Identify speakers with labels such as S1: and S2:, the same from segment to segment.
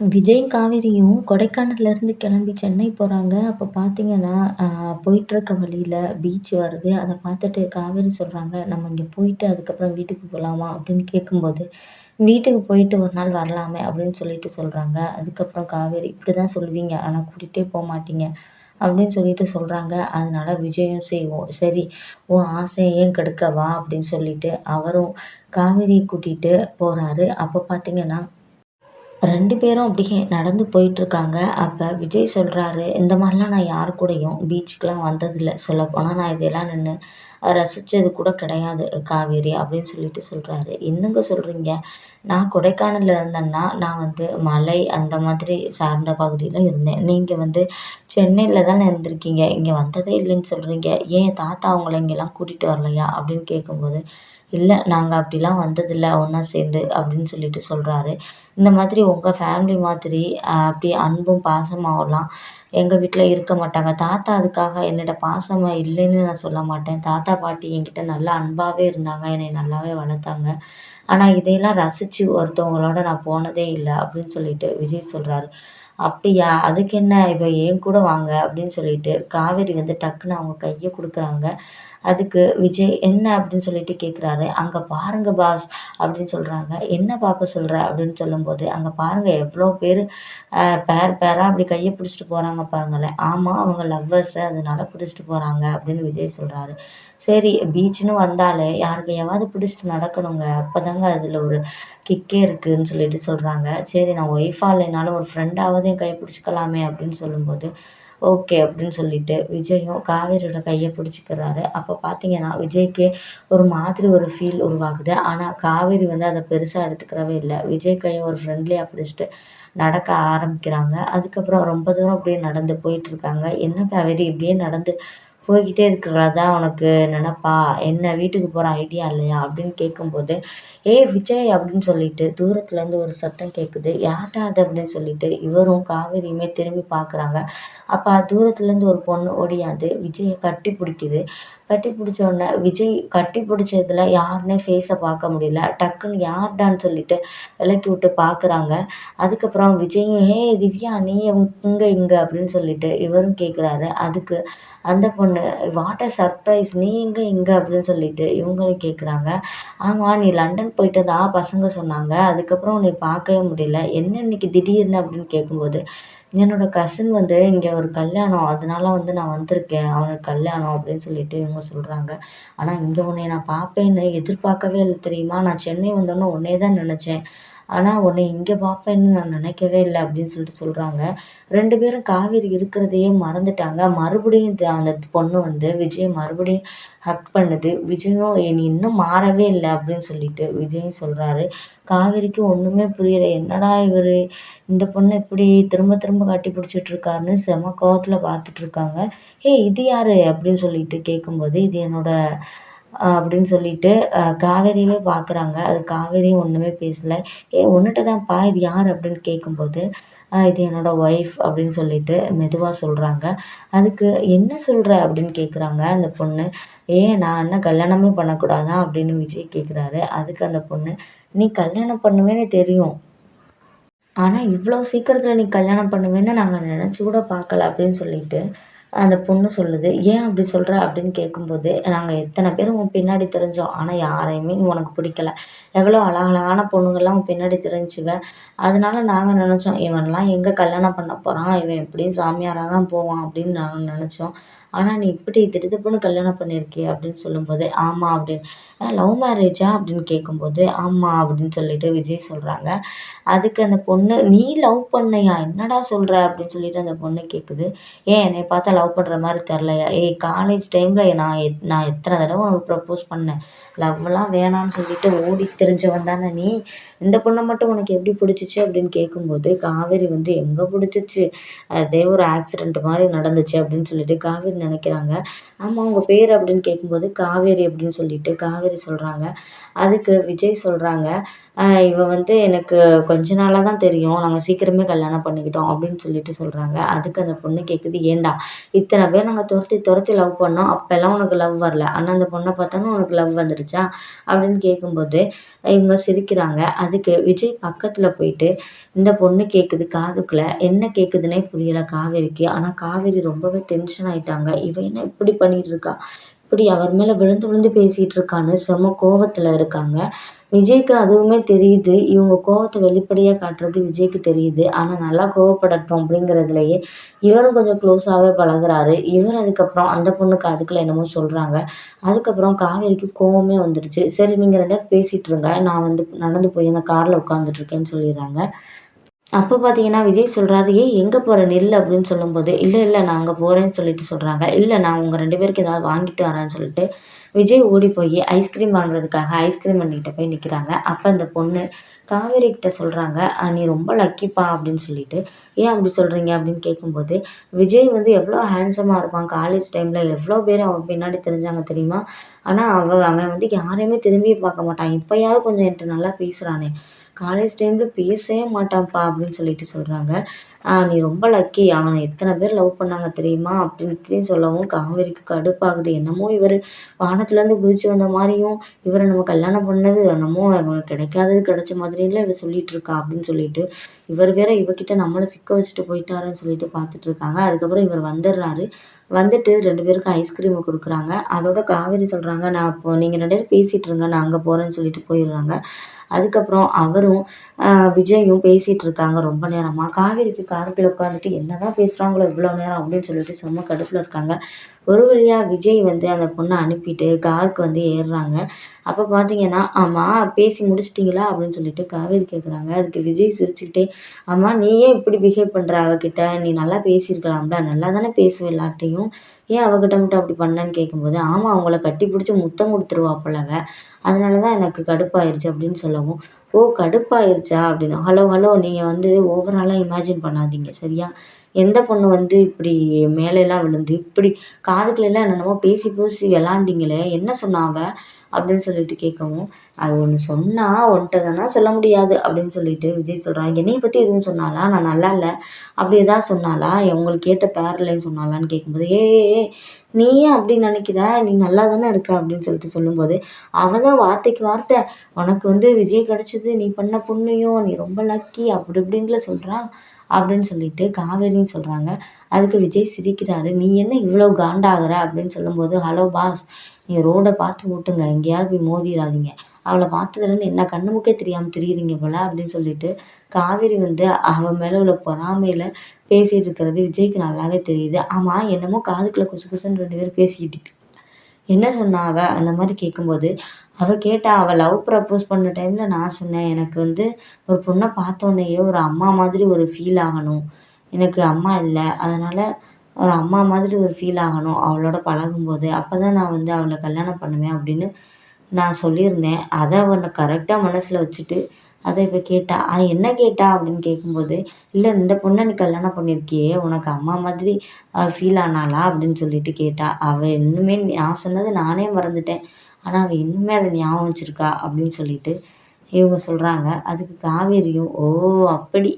S1: விஜயும் காவேரியும் கொடைக்கானல்லேருந்து கிளம்பி சென்னை போகிறாங்க அப்போ பார்த்தீங்கன்னா போயிட்டுருக்க வழியில் பீச் வருது. அதை பார்த்துட்டு காவேரி சொல்கிறாங்க நம்ம இங்கே போயிட்டு அதுக்கப்புறம் வீட்டுக்கு போகலாமா அப்படின்னு கேட்கும்போது வீட்டுக்கு போயிட்டு ஒரு நாள் வரலாமே அப்படின்னு சொல்லிட்டு சொல்கிறாங்க அதுக்கப்புறம் காவேரி இப்படி தான் சொல்லுவீங்க ஆனால் கூட்டிகிட்டே போக மாட்டீங்க அப்படின்னு சொல்லிட்டு சொல்கிறாங்க அதனால் விஜயும் செய்வோம் சரி உன் ஆசையை ஏன் கெடுக்க வா அப்படின்னு சொல்லிட்டு அவரும் காவேரியை கூட்டிகிட்டு போகிறாரு அப்போ பார்த்தீங்கன்னா ரெண்டு பேரும் அப்படியே நடந்து போயிட்டுருக்காங்க. அப்போ விஜய் சொல்கிறாரு இந்த மாதிரிலாம் நான் யார் கூடயும் பீச்சுக்கெலாம் வந்ததில்லை. சொல்லப்போனால் நான் இதெல்லாம் நின்று ரசித்தது கூட கிடையாது காவேரி அப்படின்னு சொல்லிட்டு சொல்கிறாரு என்னங்க சொல்கிறீங்க நான் கொடைக்கானலில் இருந்தேன்னா நான் வந்து மலை அந்த மாதிரி சார்ந்த பகுதியில் இருந்தேன். நீங்கள் வந்து சென்னையில் தானே இருந்திருக்கீங்க. இங்கே வந்ததே இல்லைன்னு சொல்கிறீங்க ஏன் தாத்தா அவங்கள இங்கெல்லாம் கூட்டிகிட்டு வரலையா? அப்படின்னு கேட்கும்போது இல்லை நாங்கள் அப்படிலாம் வந்ததில்லை ஒன்றா சேர்ந்து அப்படின்னு சொல்லிட்டு சொல்கிறாரு இந்த மாதிரி உங்கள் ஃபேமிலி மாதிரி அப்படி அன்பும் பாசமாகலாம் எங்கள் வீட்டில் இருக்க மாட்டாங்க. தாத்தா அதுக்காக என்னோடய பாசமாக இல்லைன்னு நான் சொல்ல மாட்டேன். தாத்தா பாட்டி என்கிட்ட நல்லா அன்பாகவே இருந்தாங்க. என்னை நல்லாவே வளர்த்தாங்க. ஆனால் இதையெல்லாம் ரசித்து ஒருத்தவங்களோட நான் போனதே இல்லை அப்படின்னு சொல்லிட்டு விஜய் சொல்கிறாரு அப்படியா? அதுக்கு என்ன? இப்போ என் கூட வாங்க அப்படின்னு சொல்லிட்டு காவேரி வந்து டக்குன்னு அவங்க கையை கொடுக்குறாங்க. அதுக்கு விஜய் என்ன அப்படின்னு சொல்லிட்டு கேட்குறாரு அங்கே பாருங்க பாஸ் அப்படின்னு சொல்கிறாங்க என்ன பார்க்க சொல்கிற அப்படின்னு சொல்லும்போது அங்கே பாருங்கள் எவ்வளோ பேர் பேர் பேராக அப்படி கையை பிடிச்சிட்டு போகிறாங்க பாருங்களேன். ஆமாம் அவங்க லவ்வர்ஸு அதனால பிடிச்சிட்டு போகிறாங்க அப்படின்னு விஜய் சொல்கிறாரு சரி பீச்சுன்னு வந்தாலே யாருக்கையாவது பிடிச்சிட்டு நடக்கணுங்க. அப்போ தாங்க அதில் ஒரு கிக்கே இருக்குதுன்னு சொல்லிட்டு சொல்கிறாங்க சரி நான் ஒய்ஃபாக இல்லைனாலும் ஒரு ஃப்ரெண்டாவது என் கையை பிடிச்சிக்கலாமே அப்படின்னு சொல்லும்போது ஓகே அப்படின்னு சொல்லிட்டு விஜயும் காவேரியோட கையை பிடிச்சிக்கிறாரு. அப்போ பார்த்தீங்கன்னா விஜய்க்கு ஒரு மாதிரி ஒரு ஃபீல் உருவாகுது. ஆனால் காவேரி வந்து அதை பெருசாக எடுத்துக்கிறவே இல்லை. விஜய் கையை ஒரு ஃப்ரெண்ட்லியாக பிடிச்சிட்டு நடக்க ஆரம்பிக்கிறாங்க. அதுக்கப்புறம் ரொம்ப தூரம் அப்படியே நடந்து போயிட்டுருக்காங்க என்ன காவேரி இப்படியே நடந்து போய்கிட்டே இருக்கிறதா உனக்கு நினப்பா? என்ன வீட்டுக்கு போகிற ஐடியா இல்லையா? அப்படின்னு கேட்கும்போது ஏ விஜய் அப்படின்னு சொல்லிட்டு தூரத்துலேருந்து ஒரு சத்தம் கேட்குது யார்டா அது? அப்படின்னு சொல்லிட்டு இவரும் காவேரியுமே திரும்பி பார்க்குறாங்க அப்போ தூரத்துலேருந்து ஒரு பொண்ணு ஓடியாது. விஜயை கட்டி பிடிக்குது. கட்டி பிடிச்ச உடனே விஜய் கட்டி பிடிச்சதுல யாருன்னே ஃபேஸை பார்க்க முடியல. டக்குன்னு யார்டான்னு சொல்லிட்டு விலக்கி விட்டு பார்க்குறாங்க அதுக்கப்புறம் விஜய் ஹே திவ்யா நீ இங்கே இங்கே அப்படின்னு சொல்லிட்டு இவரும் கேட்குறாரு அதுக்கு அந்த பொண்ணு வாட் அ சர்ப்ரைஸ் நீ எங்கே இங்கே? அப்படின்னு சொல்லிட்டு இவங்களும் கேட்குறாங்க ஆமாம் நீ லண்டன் போயிட்டதா? பசங்க சொன்னாங்க. அதுக்கப்புறம் உன்னை பார்க்கவே முடியல. என்ன இன்னைக்கு திடீர்னு? அப்படின்னு கேட்கும்போது என்னோட கசின் வந்து இங்கே ஒரு கல்யாணம் அதனால வந்து நான் வந்திருக்கேன். அவனுக்கு கல்யாணம் அப்படின்னு சொல்லிட்டு இவங்க சொல்கிறாங்க ஆனால் இங்கே உன்னை நான் பார்ப்பேன்னு எதிர்பார்க்கவே இல்லை தெரியுமா? நான் சென்னை வந்தோன்னே உன்னே தான் நினச்சேன். ஆனால் உன்னை இங்கே பார்ப்பேன்னு நான் நினைக்கவே இல்லை அப்படின்னு சொல்லிட்டு சொல்கிறாங்க ரெண்டு பேரும் காவேரி இருக்கிறதையே மறந்துட்டாங்க. மறுபடியும் அந்த பொண்ணு வந்து விஜய் மறுபடியும் ஹக் பண்ணுது. விஜயும் நீ இன்னும் மாறவே இல்லை அப்படின்னு சொல்லிட்டு விஜயும் சொல்கிறாரு காவேரிக்கு ஒன்றுமே புரியலை. என்னடா இவர்? இந்த பொண்ணை இப்படி திரும்ப திரும்ப கட்டி பிடிச்சிட்ருக்காருன்னு செம கோவத்தில் பார்த்துட்ருக்காங்க ஏய் இது யார்? அப்படின்னு சொல்லிட்டு கேட்கும்போது இது என்னோட அப்படின்னு சொல்லிட்டு காவேரியவே பார்க்குறாங்க அது காவேரியும் ஒன்றுமே பேசலை. ஏ உன்னிட்ட தான்ப்பா இது யார் அப்படின்னு கேட்கும்போது இது என்னோடய ஒய்ஃப் அப்படின்னு சொல்லிட்டு மெதுவாக சொல்கிறாங்க அதுக்கு என்ன சொல்கிற அப்படின்னு கேட்குறாங்க அந்த பொண்ணு. ஏன் நான் என்ன கல்யாணமே பண்ணக்கூடாதா அப்படின்னு விஜய் கேட்குறாரு அதுக்கு அந்த பொண்ணு நீ கல்யாணம் பண்ணுவேன்னு தெரியும். ஆனால் இவ்வளோ சீக்கிரத்தில் நீ கல்யாணம் பண்ணுவேன்னு நாங்கள் நினச்சி கூட பார்க்கல அப்படின்னு சொல்லிட்டு அந்த பொண்ணு சொல்லுது ஏன் அப்படி சொல்கிற அப்படின்னு கேட்கும்போது நாங்கள் எத்தனை பேர் உன் பின்னாடி தெரிஞ்சோம். ஆனால் யாரையுமே உனக்கு பிடிக்கல. எவ்வளோ அழகழகான பொண்ணுங்கள்லாம் உன் பின்னாடி தெரிஞ்சுங்க அதனால நாங்கள் நினச்சோம் இவன்லாம் எங்கே கல்யாணம் பண்ண போகிறான் இவன் எப்படியும் சாமியாராக தான் போவான் அப்படின்னு நாங்கள் நினச்சோம். ஆனால் நீ இப்படி திடுதிப்புன்னு கல்யாணம் பண்ணியிருக்கியே அப்படின்னு சொல்லும்போது ஆமாம் அப்படின்னு. லவ் மேரேஜா அப்படின்னு கேட்கும்போது ஆமாம் அப்படின்னு சொல்லிட்டு விஜய் சொல்கிறாங்க அதுக்கு அந்த பொண்ணு நீ லவ் பண்ணையா? என்னடா சொல்கிற அப்படின்னு சொல்லிட்டு அந்த பொண்ணு கேட்குது ஏன் என்னை பார்த்தா லவ் பண்ணுற மாதிரி தெரிலையா ஏய் காலேஜ் டைமில் நான் எத் நான் எத்தனை தடவை உனக்கு ப்ரப்போஸ் பண்ணேன்? லவ்லாம் வேணான்னு சொல்லிட்டு ஓடி தெரிஞ்சவன் தானே நீ? இந்த பொண்ணை மட்டும் உனக்கு எப்படி பிடிச்சிச்சு? அப்படின்னு கேட்கும்போது காவேரி வந்து எங்கே பிடிச்சிச்சு? அதே ஒரு ஆக்சிடெண்ட் மாதிரி நடந்துச்சு அப்படின்னு சொல்லிட்டு காவேரி நினைக்கிறாங்க. ஆமாம் உங்கள் பேர் அப்படின்னு கேட்கும்போது காவேரி அப்படின்னு சொல்லிட்டு காவேரி சொல்கிறாங்க அதுக்கு விஜய் சொல்கிறாங்க இவ வந்து எனக்கு கொஞ்ச நாளாக தான் தெரியும். நாங்கள் சீக்கிரமே கல்யாணம் பண்ணிக்கிட்டோம் அப்படின்னு சொல்லிட்டு சொல்கிறாங்க அதுக்கு அந்த பொண்ணு கேட்குது ஏன்டா இத்தனை பேர் நாங்கள் துரத்தி துரத்தி லவ் பண்ணோம். அப்போல்லாம் உனக்கு லவ் வரல. ஆனால் அந்த பொண்ணை பார்த்தாலும் உனக்கு லவ் வந்துடுச்சா அப்படின்னு கேட்கும்போது இவங்க சிரிக்கிறாங்க. அதுக்கு விஜய் பக்கத்தில் போயிட்டு இந்த பொண்ணு கேட்குது காதுக்குள்ளே. என்ன கேட்குதுன்னே புரியலை காவேரிக்கு. ஆனால் காவேரி ரொம்பவே டென்ஷன் ஆயிட்டாங்க. இவ என்ன இப்படி பண்ணிட்டு இருக்கா இப்படி அவர் மேலே விழுந்து விழுந்து பேசிகிட்டு இருக்கான்னு செம்ம கோவத்தில் இருக்காங்க. விஜய்க்கு அதுவுமே தெரியுது. இவங்க கோவத்தை வெளிப்படையாக காட்டுறது விஜய்க்கு தெரியுது. ஆனால் நல்லா கோவப்படட்டும் அப்படிங்கிறதுலையே இவரும் கொஞ்சம் க்ளோஸாகவே பழகுறாரு. இவர் அதுக்கப்புறம் அந்த பொண்ணுக்கு அதுக்குள்ள என்னமோ சொல்கிறாங்க அதுக்கப்புறம் காவேரிக்கு கோவமே வந்துடுச்சு சரி நீங்கள் ரெண்டு பேசிகிட்டு இருங்க நான் வந்து நடந்து போய் அந்த காரில் உட்காந்துட்ருக்கேன்னு சொல்லிடுறாங்க. அப்போ பார்த்தீங்கன்னா விஜய் சொல்கிறாரு ஏன் எங்கே போகிற நெல் அப்படின்னு சொல்லும்போது இல்லை இல்லை நான் அங்கே போகிறேன்னு சொல்லிட்டு சொல்கிறாங்க இல்லை நான் உங்கள் ரெண்டு பேருக்கு ஏதாவது வாங்கிட்டு வரேன்னு சொல்லிட்டு விஜய் ஓடி போய் ஐஸ்கிரீம் வாங்குறதுக்காக ஐஸ்கிரீம் பண்ணிக்கிட்ட போய் நிற்கிறாங்க அப்போ அந்த பொண்ணு காவேரி கிட்ட சொல்கிறாங்க நீ ரொம்ப லக்கிப்பா அப்படின்னு சொல்லிட்டு. ஏன் அப்படி சொல்கிறீங்க அப்படின்னு கேட்கும்போது விஜய் வந்து எவ்வளோ ஹேண்ட்ஸமாக இருப்பான். காலேஜ் டைமில் எவ்வளோ பேர் அவன் பின்னாடி தெரிஞ்சாங்க தெரியுமா? ஆனால் அவன் அவன் வந்து யாரையுமே திரும்பி பார்க்க மாட்டான். இப்போயாவது கொஞ்சம் என்கிட்ட நல்லா பேசுகிறானே காலேஜ் டைமில் பேசவே மாட்டான்ப்பா அப்படின்னு சொல்லிட்டு சொல்கிறாங்க நீ ரொம்ப லக்கி அவனை எத்தனை பேர் லவ் பண்ணாங்க தெரியுமா? அப்படின்னு இப்படின்னு சொல்லவும் காவேரிக்கு கடுப்பாகுது. என்னமோ இவர் வானத்துலேருந்து குதிச்சு வந்த மாதிரியும் இவரை நம்ம கல்யாணம் பண்ணது என்னமோ கிடைக்காதது கிடைச்ச மாதிரியில இவர் சொல்லிட்டு இருக்கா அப்படின்னு சொல்லிட்டு இவர் வேற இவகிட்ட நம்மளை சிக்க வச்சுட்டு போயிட்டாருன்னு சொல்லிட்டு பார்த்துட்டு இருக்காங்க. அதுக்கப்புறம் இவர் வந்துடுறாரு. வந்துட்டு ரெண்டு பேருக்கும் ஐஸ்கிரீமை கொடுக்குறாங்க. அதோட காவேரி சொல்கிறாங்க நான் இப்போ நீங்கள் ரெண்டு பேரும் பேசிகிட்டு இருங்க நான் அங்கே போகிறேன்னு சொல்லிட்டு போயிடுறாங்க. அதுக்கப்புறம் அவரும் விஜயும் பேசிகிட்டு இருக்காங்க ரொம்ப நேரமாக காவேரிக்கு காருக்குள்ள உட்காந்துட்டு என்ன தான் பேசுகிறாங்களோ இவ்வளோ நேரம் அப்படின்னு சொல்லிட்டு செம்ம கடுப்பில் இருக்காங்க. ஒரு வழியாக விஜய் வந்து அந்த பொண்ணை அனுப்பிட்டு காருக்கு வந்து ஏறுறாங்க. அப்போ பார்த்தீங்கன்னா ஆமாம் பேசி முடிச்சிட்டிங்களா? அப்படின்னு சொல்லிட்டு காவேரி கேட்குறாங்க அதுக்கு விஜய் சிரிச்சுக்கிட்டே ஆமாம் நீ ஏன் இப்படி பிஹேவ் பண்ணுற அவகிட்ட? நீ நல்லா பேசியிருக்கலாம்ல. நல்லா தானே பேசுவேன் எல்லார்ட்டையும் ஏன் அவகிட்ட மட்டும் அப்படி பண்ணேன்னு கேட்கும்போது ஆமாம் அவங்கள கட்டி பிடிச்சி முத்தம் கொடுத்துருவா அதனால தான் எனக்கு கடுப்பாயிருச்சு அப்படின்னு சொல்லவும் ஓ கடுப்பாயிருச்சா அப்படின்னு. ஹலோ ஹலோ நீங்கள் வந்து ஓவராலாக இமேஜின் பண்ணாதீங்க சரியா? எந்த பொண்ணு வந்து இப்படி மேலேலாம் விழுந்து இப்படி காதுக்குள்ளலாம் என்னென்னமோ பேசி பேசி விளாண்டிங்களே என்ன சொன்னா அவள் அப்படின்னு சொல்லிட்டு கேட்கவும் அது ஒன்று சொன்னால் ஒன்ட்ட தானே சொல்ல முடியாது அப்படின்னு சொல்லிட்டு விஜய் சொல்கிறான் என்னையை பற்றி எதுவும் சொன்னாலா நான் நல்லா இல்லை. அப்படி எதாவது சொன்னாலா உங்களுக்கு ஏற்ற பேர் இல்லைன்னு சொன்னாலான்னு கேட்கும்போது ஏ நீ ஏன் அப்படி நினைக்கிற? நீ நல்லா தானே இருக்க அப்படின்னு சொல்லிட்டு சொல்லும்போது அவள் தான் வார்த்தைக்கு வார்த்தை. உனக்கு வந்து விஜய் கிடச்சிது நீ பண்ண பொண்ணையும் நீ ரொம்ப லக்கி அப்படி இப்படின்ல சொல்கிறான் அப்படின்னு சொல்லிட்டு காவேரின்னு சொல்கிறாங்க அதுக்கு விஜய் சிரிக்கிறாரு. நீ என்ன இவ்வளோ காண்டாகிற? அப்படின்னு சொல்லும்போது ஹலோ பாஸ் நீ ரோடை பார்த்து ஓட்டுங்க. எங்கேயாவது போய் மோதிடாதீங்க அவளை பார்த்ததுலேருந்து என்ன கண்ணுமுக்கே தெரியாமல் தெரியுறீங்க போல் அப்படின்னு சொல்லிட்டு காவேரி வந்து அவன் மேலே உள்ள பொறாமையில் பேசிகிட்டு இருக்கிறது விஜய்க்கு நல்லாவே தெரியுது. ஆமாம் என்னமோ காதுக்குள்ளே குசு குசுன்னு ரெண்டு பேரும் பேசிக்கிட்டு என்ன சொன்னா அவள் அந்த மாதிரி கேட்கும்போது அவள் கேட்டா அவள் லவ் ப்ரப்போஸ் பண்ண டைமில் நான் சொன்னேன். எனக்கு வந்து ஒரு பொண்ணை பார்த்தோன்னேயே ஒரு அம்மா மாதிரி ஒரு ஃபீல் ஆகணும். எனக்கு அம்மா இல்லை. அதனால் ஒரு அம்மா மாதிரி ஒரு ஃபீல் ஆகணும். அவளோட பழகும்போது அப்போ தான் நான் வந்து அவளை கல்யாணம் பண்ணுவேன் அப்படின்னு நான் சொல்லியிருந்தேன். அதை அவனை கரெக்டாக மனசில் வச்சுட்டு அதை இப்போ கேட்டா அது என்ன கேட்டா? அப்படின்னு கேட்கும்போது இல்லை இந்த பொண்ணை நீ கல்யாணம் பண்ணியிருக்கியே உனக்கு அம்மா மாதிரி ஃபீல் ஆனாளா? அப்படின்னு சொல்லிட்டு கேட்டா அவள் இன்னுமே நான் சொன்னது நானே மறந்துட்டேன். ஆனால் அவள் இன்னுமே அதை ஞாபகம் வச்சுருக்கா அப்படின்னு சொல்லிட்டு இவங்க சொல்கிறாங்க அதுக்கு காவேரியும் ஓ அப்படி.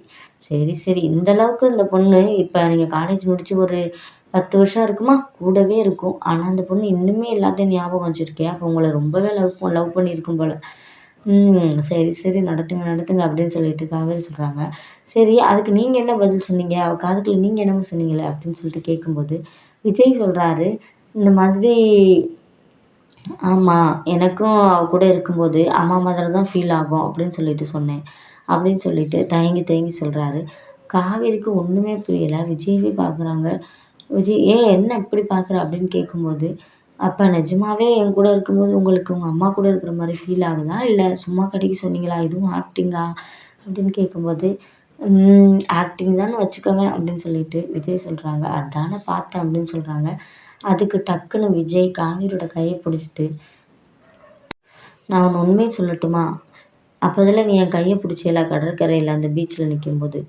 S1: சரி சரி. இந்த அளவுக்கு இந்த பொண்ணு இப்போ நீங்கள் காலேஜ் முடித்து ஒரு பத்து வருஷம் இருக்குமா? கூடவே இருக்கும். ஆனால் அந்த பொண்ணு இன்னுமே எல்லாத்தையும் ஞாபகம் வச்சுருக்கேன் அப்போ உங்களை ரொம்பவே லவ் லவ் பண்ணியிருக்கும் போல். ம் சரி சரி நடத்துங்க நடத்துங்க அப்படின்னு சொல்லிட்டு காவேரி சொல்கிறாங்க சரி அதுக்கு நீங்கள் என்ன பதில் சொன்னீங்க? அவள் காதுக்குள்ள நீங்கள் என்னமோ சொன்னீங்களே அப்படின்னு சொல்லிட்டு கேட்கும்போது விஜய் சொல்கிறாரு இந்த மாதிரி ஆமாம் எனக்கும் அவள் கூட இருக்கும்போது அம்மா மாதிரி தான் ஃபீல் ஆகும் அப்படின்னு சொல்லிட்டு சொன்னேன். அப்படின்னு சொல்லிட்டு தயங்கி தயங்கி சொல்கிறாரு காவேரிக்கு ஒன்றுமே புரியலை. விஜயவே பார்க்குறாங்க விஜய் ஏன் என்ன இப்படி பார்க்குற அப்படின்னு கேட்கும்போது அப்போ நிஜமாவே என் கூட இருக்கும்போது உங்களுக்கு உங்கள் அம்மா கூட இருக்கிற மாதிரி ஃபீல் ஆகுதா? இல்லை சும்மா கடைக்கு சொன்னீங்களா? இதுவும் ஆக்டிங்கா அப்படின்னு கேட்கும்போது ஆக்டிங் தானே வச்சுக்கோங்க அப்படின்னு சொல்லிட்டு விஜய் சொல்கிறாங்க அதானே பார்த்தேன் அப்படின்னு சொல்கிறாங்க அதுக்கு டக்குன்னு விஜய் காவேரியோட கையை பிடிச்சிட்டு நான் ஒன்று உண்மையை சொல்லட்டுமா? அப்போதில் நீ என் கையை பிடிச்சில கடற்கரையில் அந்த பீச்சில் நிற்கும்போது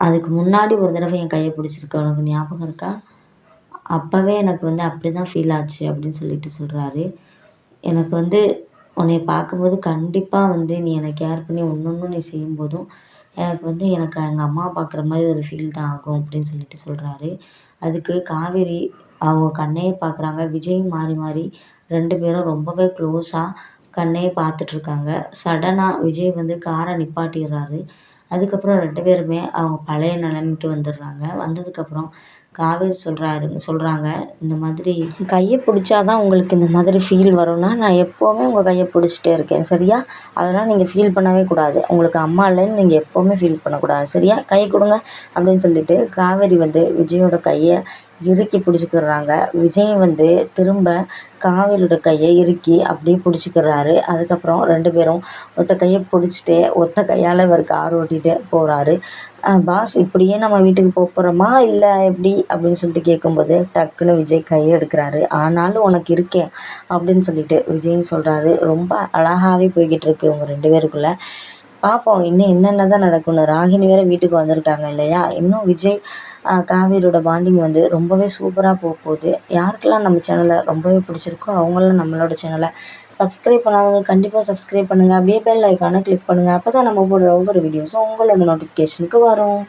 S1: அதுக்கு முன்னாடி ஒரு தடவை என் கையை பிடிச்சிருக்க உனக்கு ஞாபகம் இருக்கா? அப்போவே எனக்கு வந்து அப்படி தான் ஃபீல் ஆச்சு அப்படின்னு சொல்லிட்டு சொல்கிறாரு எனக்கு வந்து உன்னைய பார்க்கும்போது கண்டிப்பாக வந்து நீ என்னை கேர் பண்ணி ஒன்று ஒன்றும் நீ செய்யும்போதும் எனக்கு வந்து எனக்கு எங்கள் அம்மாவை பார்க்குற மாதிரி ஒரு ஃபீல் தான் ஆகும் அப்படின்னு சொல்லிட்டு சொல்கிறாரு அதுக்கு காவேரி அவங்க கண்ணையே பார்க்குறாங்க. விஜயும் மாறி மாறி ரெண்டு பேரும் ரொம்பவே க்ளோஸாக கண்ணையே பார்த்துட்ருக்காங்க சடனாக விஜய் வந்து காரை நிப்பாட்டிடுறாரு. அதுக்கப்புறம் ரெண்டு பேருமே அவங்க பழைய நிலைமைக்கு வந்துடுறாங்க. வந்ததுக்கப்புறம் காவேரி சொல்கிறாரு சொல்கிறாங்க இந்த மாதிரி கையை பிடிச்சா தான் உங்களுக்கு இந்த மாதிரி ஃபீல் வரும்னா நான் எப்போவுமே உங்கள் கையை பிடிச்சிட்டே இருக்கேன் சரியா? அதெல்லாம் நீங்கள் ஃபீல் பண்ணவே கூடாது. உங்களுக்கு அம்மா இல்லைன்னு நீங்கள் எப்போவுமே ஃபீல் பண்ணக்கூடாது சரியா? கை கொடுங்க அப்படின்னு சொல்லிட்டு காவேரி வந்து விஜயோட கையை இறுக்கி பிடிச்சிக்கிறாங்க விஜய் வந்து திரும்ப காவேரியோட கையை இறுக்கி அப்படியே பிடிச்சிக்கிறாரு அதுக்கப்புறம் ரெண்டு பேரும் ஒத்த கையை பிடிச்சிட்டு ஒத்த கையால் இவர் கார் ஓட்டிகிட்டே போகிறாரு பாஸ் இப்படியே நம்ம வீட்டுக்கு போக போகிறோமா இல்லை எப்படி? அப்படின்னு சொல்லிட்டு கேட்கும்போது டக்குன்னு விஜய் கையை எடுக்கிறாரு. ஆனாலும் உனக்கு இருக்கேன் அப்படின்னு சொல்லிட்டு விஜய் சொல்கிறாரு ரொம்ப அழகாகவே போய்கிட்டு இருக்கு இவங்க ரெண்டு பேருக்குள்ளே. பார்ப்போம் இன்னும் என்னென்ன தான் நடக்கும்னு. ராகினி வேறு வீட்டுக்கு வந்திருக்காங்க இல்லையா? இன்னும் விஜய் காவேரியோட பாண்டிங் வந்து ரொம்பவே சூப்பராக போக போகுது. யாருக்கெல்லாம் நம்ம சேனலை ரொம்பவே பிடிச்சிருக்கோ அவங்களாம் நம்மளோட சேனலை சப்ஸ்கிரைப் பண்ணாதவங்க கண்டிப்பாக சப்ஸ்கிரைப் பண்ணுங்கள் அப்படியே பெல் ஐக்கானை கிளிக் பண்ணுங்கள் அப்போ தான் நம்ம போடுற ஒவ்வொரு வீடியோஸும் உங்களோட நோட்டிஃபிகேஷனுக்கு வரும்.